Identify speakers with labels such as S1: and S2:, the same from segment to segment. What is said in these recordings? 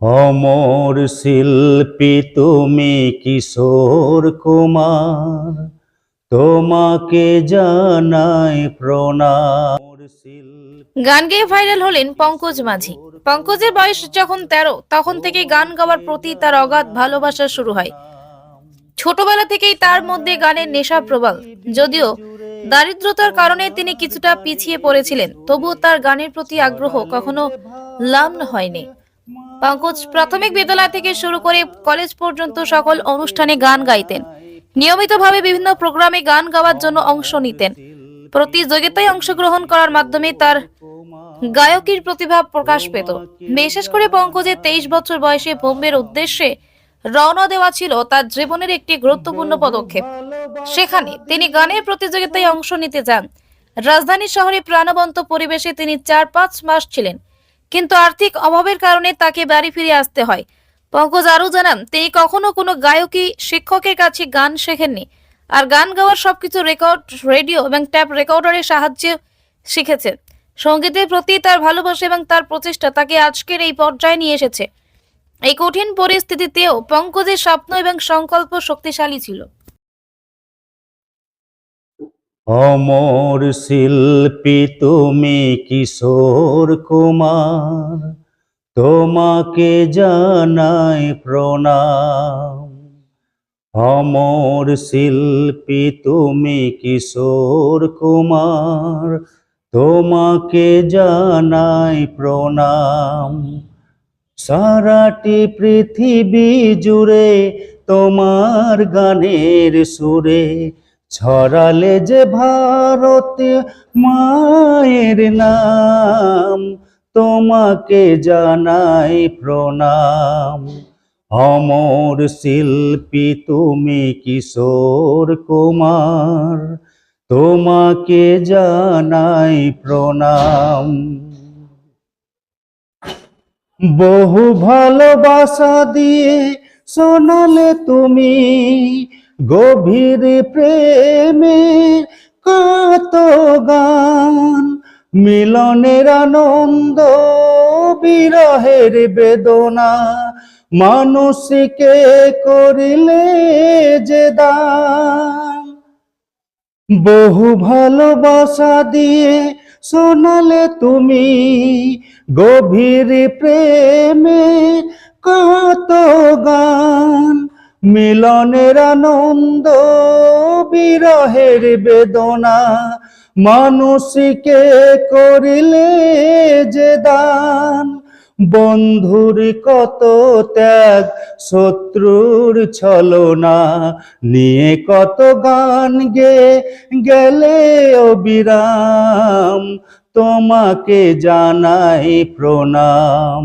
S1: অমর শিল্পী তুমি কিশোর কুমার, তোমাকে জানাই প্রণাম।
S2: গান গেয়ে ভাইরাল হলেন পঙ্কজ মাঝি। পঙ্কজের বয়স যখন তেরো, তখন থেকে গান গাওয়ার প্রতি তার অগাধ ভালোবাসা শুরু হয়। ছোটবেলা থেকেই তার মধ্যে গানের নেশা প্রবল। যদিও দারিদ্রতার কারণে তিনি কিছুটা পিছিয়ে পড়েছিলেন, তবুও তার গানের প্রতি আগ্রহ কখনো লাম্ন হয়নি। পঙ্কজ প্রাথমিক বিদ্যালয় থেকে শুরু করে কলেজ পর্যন্ত সকল অনুষ্ঠানে গান গাইতেন। নিয়মিতভাবে বিভিন্ন প্রোগ্রামে গান গাওয়ার জন্য অংশ নিতেন। প্রতিযোগিতায় অংশগ্রহণ করার মাধ্যমে তার গায়কির প্রতিভা প্রকাশ পেত। বিশেষ করে পঙ্কজের তেইশ বছর বয়সে বোম্বের উদ্দেশ্যে রওনা দেওয়া ছিল তার জীবনের একটি গুরুত্বপূর্ণ পদক্ষেপ। সেখানে তিনি গানের প্রতিযোগিতায় অংশ নিতে যান। রাজধানী শহরে প্রাণবন্ত পরিবেশে তিনি চার পাঁচ মাস ছিলেন। কিন্তু আর্থিক অভাবের কারণে তাকে বাড়ি ফিরে আসতে হয়। পঙ্কজ আরও জানান, তিনি কখনো কোনো গায়কী, শিক্ষকের কাছে গান শেখেননি। আর গান গাওয়ার সবকিছু রেকর্ড, রেডিও এবং ট্যাপ রেকর্ডারের সাহায্যে শিখেছেন সঙ্গীতের প্রতি তার ভালোবাসা এবং তার প্রচেষ্টা তাকে আজকের এই পর্যায়ে নিয়ে এসেছে। এই কঠিন পরিস্থিতিতেও পঙ্কজের স্বপ্ন এবং সংকল্প শক্তিশালী ছিল।
S1: অমর শিল্পী তুমি কিশোর কুমার, তোমাকে জানাই প্রণাম। অমর শিল্পী তুমি কিশোর কুমার, তোমাকে জানাই প্রণাম। সারাটি পৃথিবী জুড়ে তোমার গানের সুরে ছড়ালে যে ভারত মায়ের নাম, তোমাকে জানাই প্রণাম। অমর শিল্পী তুমি কিশোর কুমার, তোমাকে জানাই প্রণাম। বহু ভালোবাসা দিয়ে শোনালে তুমি গভীর প্রেমে কত গান, মিলনের আনন্দ, বিরহের বেদনা মানুষকে করিলে যে দান। বহু ভালোবাসা দিয়ে শোনালে তুমি গভীর প্রেমে কত গান মিলনের আনন্দ, বিরহের বেদনা মানুষকে করিলে যে দান। বন্ধুর কত ত্যাগ, শত্রুর ছলনা, নিয়ে কত গান গে, গেলে অবিরাম তোমাকে জানাই প্রণাম।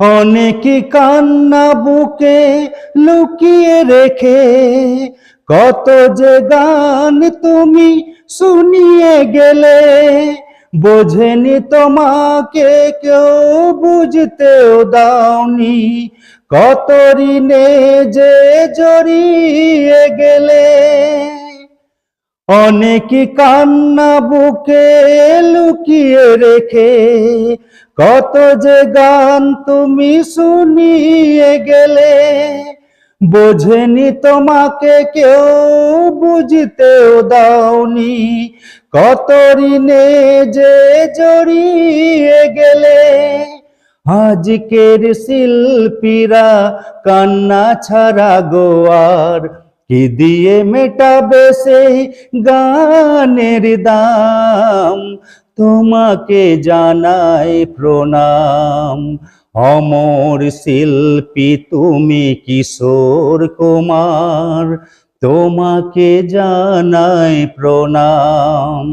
S1: অনেক কান্না বুকে লুকিয়ে রেখে, কত যে গান তুমি শুনিয়ে গেলে, বোঝেনি তোমাকে কেউ, বুঝতেও দাওনি কত ঋণে যে জড়িয়ে গেলে। অনেক কান্না বুকে লুকিয়ে রেখে, কত যে গান তুমি শুনিয়ে গেলে, বোঝেনি তোমাকে কেউ, বুঝতেও দাওনি, কত ঋণে যে জড়িয়ে গেলে। আজকের শিল্পীরা কান্না ছাড়া গোয়ার কি দিয়ে মেটাবে সেই গানের দাম? তোমাকে জানাই প্রণাম। অমর শিল্পী তুমি কিশোর কুমার, তোমাকে জানাই প্রণাম।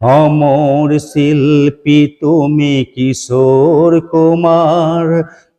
S1: অমর শিল্পী তুমি কিশোর কুমার